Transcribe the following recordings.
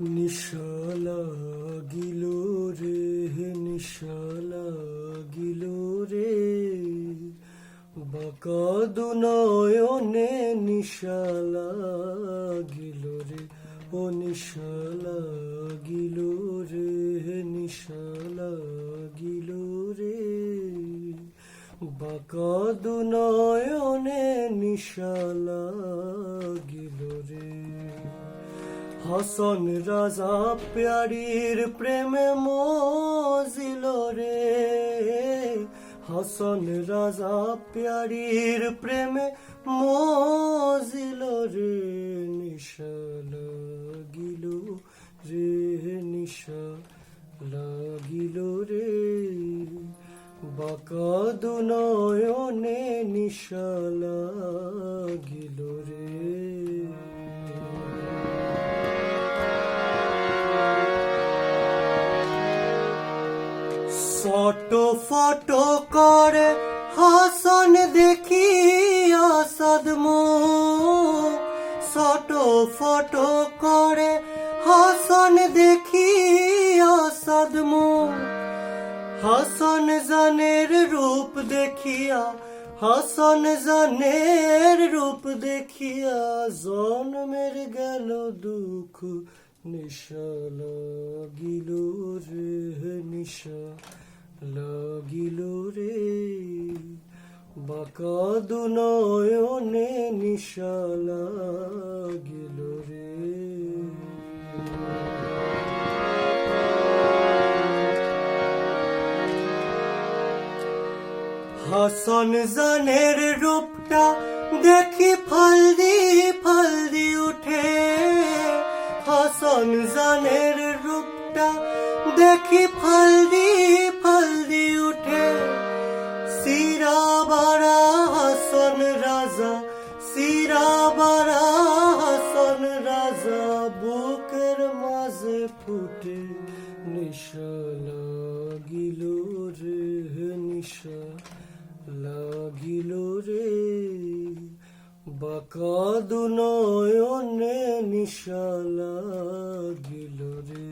নিশা লাগিল রে নিশা লাগিল রে। বাঁকা দুনয়নে নিশা লাগিল রে, ও নিশা লাগিল রে নিশা লাগিল রে। বাঁকা দুনয়নে নিশা হাসন রাজা প্যারির প্রেমে মজিল রে। হাসন রাজা প্যারির প্রেমে মজিল রে। নিশা লাগিল রে নিশা লাগিল রে। বাঁকা দুনয়নে নিশা ফটো ফটো করে হাসন দেখি আসাদ ফটো ফটো করে হাসন দেখি আসাদ হাসন জানের রূপ দেখিয়া, হাসন জানের রূপ দেখিয়া জন্মের গেল দুঃখ নিশা লাগিল রে নিশা লাগিল রে বাঁকা দুনয়নে নিশা লাগিল রে। হাসন জানের রূপটা দেখি ফলদি ফলদি উঠে। হাসন জানের রূপটা দেখি ফলদি সিরা হাসন রাজা বুকের মাঝে ফুটে নিশা লাগিল রে নিশা লাগিল রে বাঁকা দুনয়নে নিশা লাগিল রে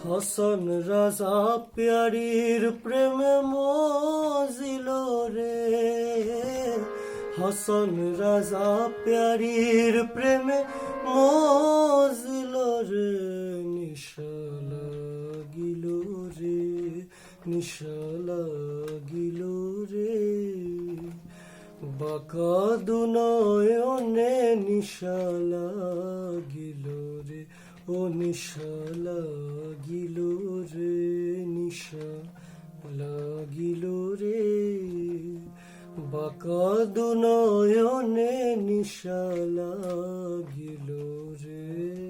হাসন রাজা প্যারির প্রেমে মজিল রে হাসন রাজা প্যারির প্রেমে মজিল রে নিশা লাগিল রে নিশা লাগিল রে। বাঁকা দুনয়নে নিশা লাগিল রে, ও নিশা লাগিল রে নিশা লাগিল রে। বাঁকা দুনয়নে নিশা লাগিল রে।